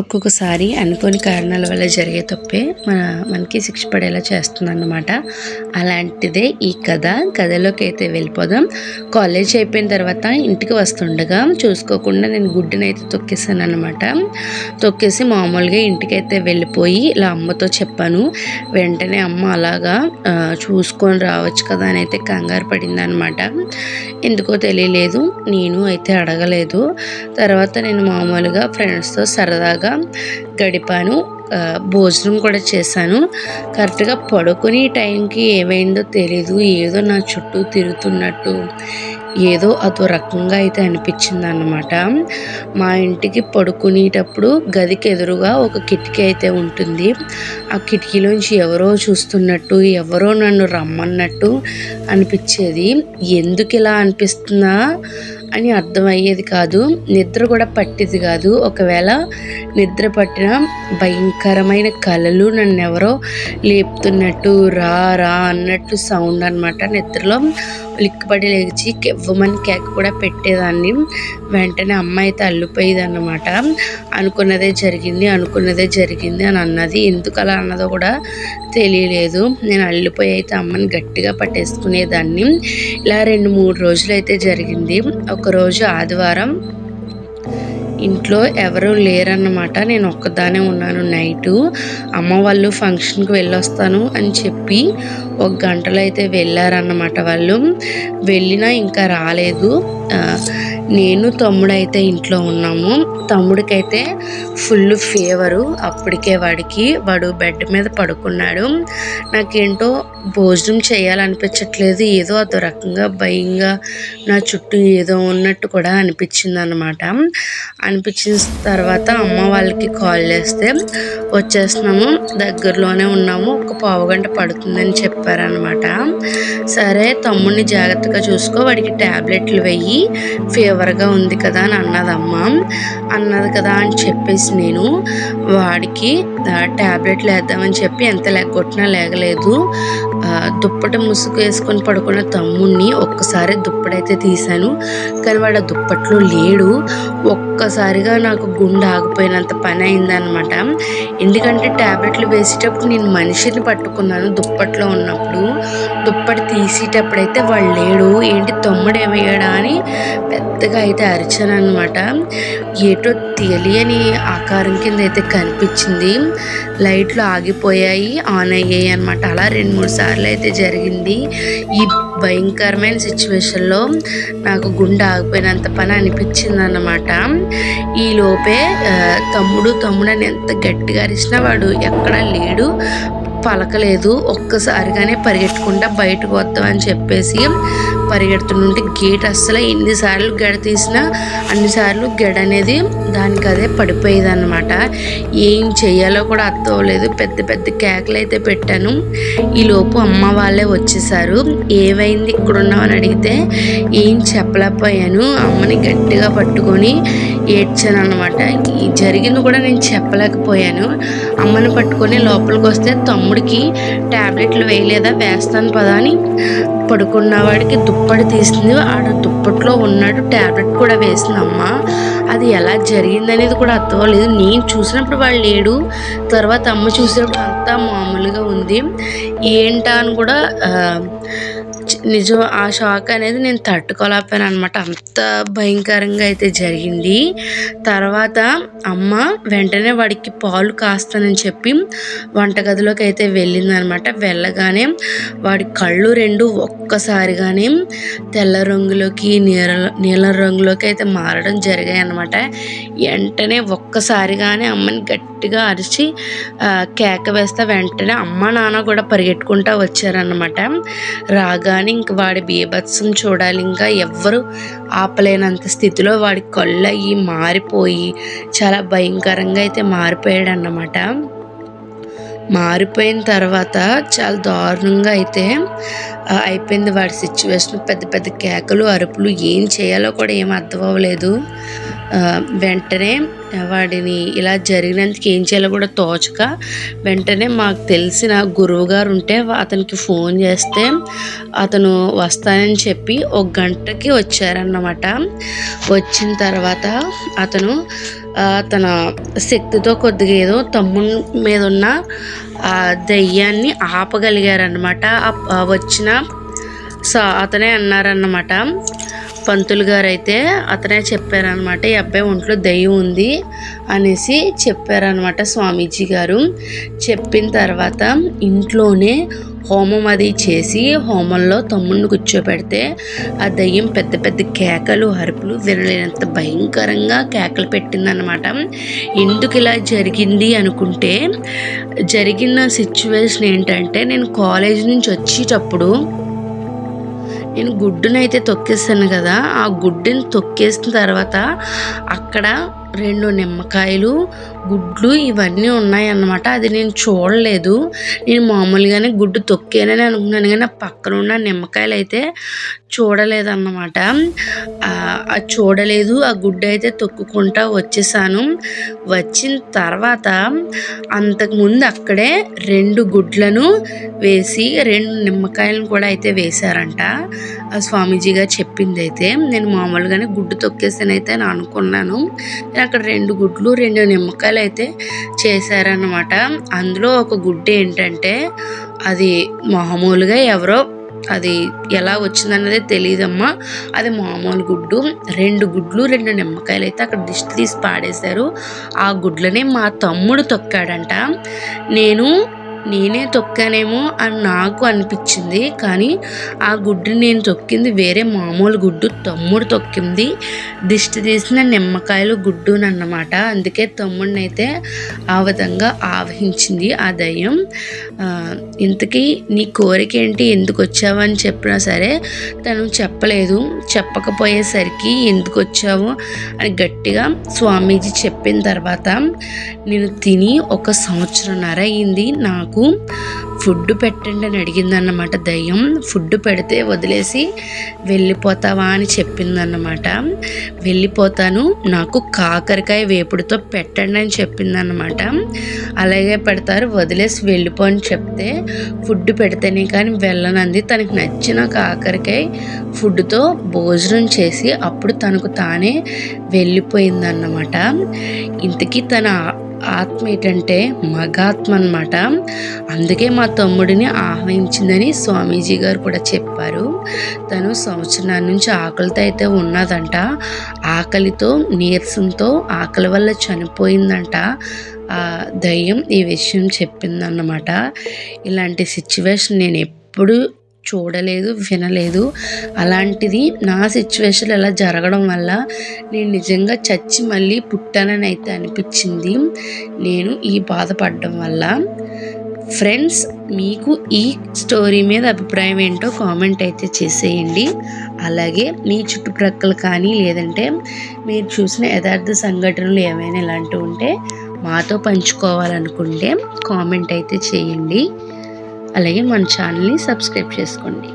ఒక్కొక్కసారి అనుకోని కారణాల వల్ల జరిగే తప్పే మన మనకి శిక్ష పడేలా చేస్తుందన్నమాట. అలాంటిదే ఈ కథ కథలోకి అయితే వెళ్ళిపోదాం. కాలేజ్ అయిపోయిన తర్వాత ఇంటికి వస్తుండగా చూసుకోకుండా నేను గుడ్డని అయితే తొక్కేసాను అనమాట తొక్కేసి మామూలుగా ఇంటికి అయితే వెళ్ళిపోయి ఇలా అమ్మతో చెప్పాను. వెంటనే అమ్మ అలాగా చూసుకొని రావచ్చు కదా అని అయితే కంగారు పడింది అనమాట ఎందుకో తెలియలేదు నేను అయితే అడగలేదు. తర్వాత నేను మామూలుగా ఫ్రెండ్స్తో సరదాగా గడిపాను. భోజనం కూడా చేశాను. కరెక్ట్గా పడుకునే టైంకి ఏమైందో తెలీదు. ఏదో నా చుట్టూ తిరుగుతున్నట్టు ఏదో అదో రకంగా అయితే అనిపించింది అనమాట మా ఇంటికి పడుకునేటప్పుడు గదికి ఎదురుగా ఒక కిటికీ అయితే ఉంటుంది. ఆ కిటికీలోంచి ఎవరో చూస్తున్నట్టు ఎవరో నన్ను రమ్మన్నట్టు అనిపించేది. ఎందుకు ఇలా అనిపిస్తుందా? అని అర్థమయ్యేది కాదు. నిద్ర కూడా పట్టేది కాదు. ఒకవేళ నిద్ర పట్టిన భయంకరమైన కళలు నన్ను ఎవరో లేపుతున్నట్టు రా రా అన్నట్టు సౌండ్ అనమాట నిద్రలో లిక్కుపడి లేచి కెవ్వమని కేక కూడా పెట్టేదాన్ని. వెంటనే అమ్మ అయితే అల్లిపోయేది అన్నమాట అనుకున్నదే జరిగింది అనుకున్నదే జరిగింది అని అన్నది. ఎందుకు అలా అన్నదో కూడా తెలియలేదు. నేను అల్లిపోయి అయితే అమ్మని గట్టిగా పట్టేసుకునేదాన్ని. ఇలా రెండు మూడు రోజులు అయితే జరిగింది ఒకరోజు ఆదివారం ఇంట్లో ఎవరు లేరన్నమాట. నేను ఒక్కదానే ఉన్నాను నైటు. అమ్మ వాళ్ళు ఫంక్షన్కి వెళ్ళొస్తాను అని చెప్పి ఒక గంటలో అయితే వెళ్ళారన్నమాట వాళ్ళు. వెళ్ళినా ఇంకా రాలేదు. నేను తమ్ముడైతే ఇంట్లో ఉన్నాము. తమ్ముడికైతే ఫుల్ ఫీవరు. అప్పటికే వాడికి వాడు బెడ్ మీద పడుకున్నాడు. నాకేంటో భోజనం చేయాలనిపించట్లేదు. ఏదో అదో రకంగా భయంగా నా చుట్టూ ఏదో ఉన్నట్టు కూడా అనిపించింది అనమాట అనిపించిన తర్వాత అమ్మ వాళ్ళకి కాల్ చేస్తే వచ్చేస్తున్నాము. దగ్గరలోనే ఉన్నాము. ఒక పావు గంట పడుతుందని చెప్పారనమాట. సరే తమ్ముడిని జాగ్రత్తగా చూసుకో. వాడికి ట్యాబ్లెట్లు వెయ్యి ఫీవర్గా ఉంది కదా అని అన్నదమ్మ. అన్నది కదా అని చెప్పేసి నేను వాడికి ట్యాబ్లెట్లు వేద్దామని చెప్పి ఎంత లెగ్గొట్టినా లేగలేదు. దుప్పట ముసుగు వేసుకొని పడుకున్న తమ్ముడిని ఒక్కసారి దుప్పటైతే తీశాను. కానీ వాడు ఆ దుప్పట్లో లేడు. ఒక్కసారిగా నాకు గుండె ఆగిపోయినంత పని అయిందనమాట ఎందుకంటే ట్యాబ్లెట్లు వేసేటప్పుడు నేను మనిషిని పట్టుకున్నాను దుప్పట్లో ఉన్నప్పుడు. దుప్పటి తీసేటప్పుడైతే వాడు లేడు. ఏంటి తమ్ముడు ఏమయ్యాడా అని పెద్దగా అయితే అరిచాను అనమాట ఏటో తెలియని ఆకారం కింద అయితే కనిపించింది. లైట్లు ఆగిపోయాయి ఆన్ అయ్యాయి అనమాట అలా రెండు మూడు సార్లు అయితే జరిగింది. ఈ భయంకరమైన సిచ్యువేషన్లో నాకు గుండె ఆగిపోయినంత పని అనిపించింది అన్నమాట ఈ లోపే తమ్ముడు తమ్ముడు అని ఎంత గట్టిగా అరిచినా వాడు ఎక్కడా లేడు. పలకలేదు. ఒక్కసారిగానే పరిగెట్టుకుంటా బయటకు వద్దామని చెప్పేసి పరిగెడుతుంటే గేట్ అస్సలు ఎన్నిసార్లు గెడ తీసినా అన్నిసార్లు గెడ అనేది దానికి అదే పడిపోయేది అనమాట ఏం చేయాలో కూడా అర్థం అవ్వలేదు. పెద్ద పెద్ద కేకలు అయితే పెట్టాను. ఈలోపు అమ్మ వాళ్ళే వచ్చేసారు. ఏమైంది ఇక్కడ ఉన్నామని అడిగితే ఏం చెప్పలేకపోయాను. అమ్మని గట్టిగా పట్టుకొని ఏడ్చాను అనమాట ఈ జరిగింది కూడా నేను చెప్పలేకపోయాను. అమ్మని పట్టుకొని లోపలికి వస్తే తమ్ముడికి టాబ్లెట్లు వేయలేదా వేస్తాను పదా అని పడుకున్న వాడికి దుప్పటి తీసింది. ఆడ దుప్పట్లో ఉన్నాడు టాబ్లెట్ కూడా వేసింది అమ్మ. అది ఎలా జరిగింది అనేది కూడా అర్థం నేను చూసినప్పుడు వాళ్ళు లేడు. తర్వాత అమ్మ చూసినప్పుడు అంతా మామూలుగా ఉంది. ఏంటా అని కూడా నిజం ఆ షాక్ అనేది నేను తట్టుకోలేకపోయాను అనమాట అంత భయంకరంగా అయితే జరిగింది. తర్వాత అమ్మ వెంటనే వాడికి పాలు కాస్తానని చెప్పి వంటగదిలోకి అయితే వెళ్ళింది అనమాట వెళ్ళగానే వాడి కళ్ళు రెండు ఒక్కసారిగానే తెల్ల రంగులోకి నీల నీలం రంగులోకి అయితే మారడం జరిగాయి అనమాట వెంటనే ఒక్కసారిగానే అమ్మని గట్టిగా అరిచి కేక వేస్తే వెంటనే అమ్మ నాన్న కూడా పరిగెట్టుకుంటా వచ్చారనమాట రాగా కానీ ఇంక వాడి బీభత్సం చూడాలి. ఇంకా ఎవ్వరు ఆపలేనంత స్థితిలో వాడి కళ్ళు అయ్యి మారిపోయి చాలా భయంకరంగా అయితే మారిపోయాడు అన్నమాట మారిపోయిన తర్వాత చాలా దారుణంగా అయితే అయిపోయింది వాడి సిచ్యువేషన్ పెద్ద పెద్ద కేకలు అరుపులు ఏం చేయాలో కూడా ఏం అర్థం అవ్వలేదు. వెంటనే వాడిని ఇలా జరిగినందుకు ఏం చేయాలో కూడా తోచక వెంటనే మాకు తెలిసిన గురువు గారు ఉంటే అతనికి ఫోన్ చేస్తే అతను వస్తానని చెప్పి ఒక గంటకి వచ్చారన్నమాట. వచ్చిన తర్వాత అతను తన శక్తితో కొద్దిగా ఏదో తమ్ముని మీద ఉన్న దయ్యాన్ని ఆపగలిగారనమాట వచ్చిన సో అతనే అన్నారన్నమాట. పంతులు గారు అయితే అతనే చెప్పారనమాట ఈ అబ్బాయి ఒంట్లో దయ్యం ఉంది అనేసి చెప్పారనమాట స్వామీజీ గారు. చెప్పిన తర్వాత ఇంట్లోనే హోమం అది చేసి హోమంలో తమ్ముడిని కూర్చోబెడితే ఆ దయ్యం పెద్ద పెద్ద కేకలు అరుపులు వినలేనంత భయంకరంగా కేకలు పెట్టిందనమాట ఎందుకు ఇలా జరిగింది? అనుకుంటే జరిగిన సిచ్యువేషన్ ఏంటంటే నేను కాలేజ్ నుంచి వచ్చేటప్పుడు నేను గుడ్డునైతే తొక్కేస్తాను కదా ఆ గుడ్డుని తొక్కేసిన తర్వాత అక్కడ రెండు నిమ్మకాయలు గుడ్లు ఇవన్నీ ఉన్నాయన్నమాట. అది నేను చూడలేదు. నేను మామూలుగానే గుడ్డు తొక్కానని అనుకున్నాను కానీ పక్కన ఉన్న నిమ్మకాయలు అయితే చూడలేదన్నమాట అది చూడలేదు. ఆ గుడ్డు అయితే తొక్కుకుంటా వచ్చేసాను. వచ్చిన తర్వాత అంతకుముందు అక్కడే రెండు గుడ్లను వేసి రెండు నిమ్మకాయలను కూడా అయితే వేశారంట. ఆ స్వామీజీ గారు చెప్పింది అయితే నేను మామూలుగానే గుడ్డు తొక్కేసానైతే నేను అనుకున్నాను. నేను అక్కడ రెండు గుడ్లు రెండు నిమ్మకాయలు అయితే చేశారనమాట అందులో ఒక గుడ్డు ఏంటంటే అది మామూలుగా ఎవరో అది ఎలా వచ్చిందన్నది తెలియదమ్మా అది మామూలు గుడ్డు. రెండు గుడ్లు రెండు నిమ్మకాయలు అయితే అక్కడ దిష్టి తీసి పాడేశారు. ఆ గుడ్లని మా తమ్ముడు తొక్కాడంట. నేను నేనే తొక్కానేమో అని నాకు అనిపించింది. కానీ ఆ గుడ్డుని నేను తొక్కింది వేరే మామూలు గుడ్డు. తమ్ముడు తొక్కింది. దిష్టి తీసిన నిమ్మకాయలు గుడ్డునన్నమాట. అందుకే తమ్ముడిని అయితే ఆ విధంగా ఆవహించింది ఆ దయ్యం. ఇంతకీ నీ కోరిక ఏంటి ఎందుకు వచ్చావని చెప్పినా సరే తను చెప్పలేదు. చెప్పకపోయేసరికి ఎందుకు వచ్చావు అని గట్టిగా స్వామీజీ చెప్పిన తర్వాత నేను తిని ఒక సంవత్సరంన్నర అయింది. నాకు నాకు ఫుడ్ పెట్టండి అని అడిగిందన్నమాట దయ్యం. ఫుడ్ పెడితే వదిలేసి వెళ్ళిపోతావా అని చెప్పిందన్నమాట. వెళ్ళిపోతాను నాకు కాకరకాయ వేపుడుతో పెట్టండి అని చెప్పిందన్నమాట. అలాగే పెడతారు వదిలేసి వెళ్ళిపో అని చెప్తే ఫుడ్ పెడితేనే కానీ వెళ్ళనంది. తనకి నచ్చిన కాకరకాయ ఫుడ్తో భోజనం చేసి అప్పుడు తనకు తానే వెళ్ళిపోయిందన్నమాట. ఇంతకీ తన ఆత్మ ఏంటంటే మగాత్మ అనమాట అందుకే మా తమ్ముడిని ఆహ్వానించిందని స్వామీజీ గారు కూడా చెప్పారు. తను సంవత్సరాల నుంచి ఆకలితో అయితే ఉన్నదంట. ఆకలితో నీరసంతో ఆకలి వల్ల చనిపోయిందంట. ఆ దయ్యం ఈ విషయం చెప్పిందన్నమాట. ఇలాంటి సిచ్యువేషన్ నేను ఎప్పుడు చూడలేదు వినలేదు. అలాంటిది నా సిచ్యువేషన్ ఇలా జరగడం వల్ల నేను నిజంగా చచ్చి మళ్ళీ పుట్టానని అయితే అనిపించింది. నేను ఈ బాధపడడం వల్ల. ఫ్రెండ్స్ మీకు ఈ స్టోరీ మీద అభిప్రాయం ఏంటో కామెంట్ అయితే చేసేయండి. అలాగే మీ చుట్టుప్రక్కల కానీ లేదంటే మీరు చూసిన యథార్థ సంఘటనలు ఏమైనా ఇలాంటివి ఉంటే మాతో పంచుకోవాలనుకుంటే కామెంట్ అయితే చేయండి. అలాగే మన ఛానల్ని సబ్స్క్రైబ్ చేసుకోండి.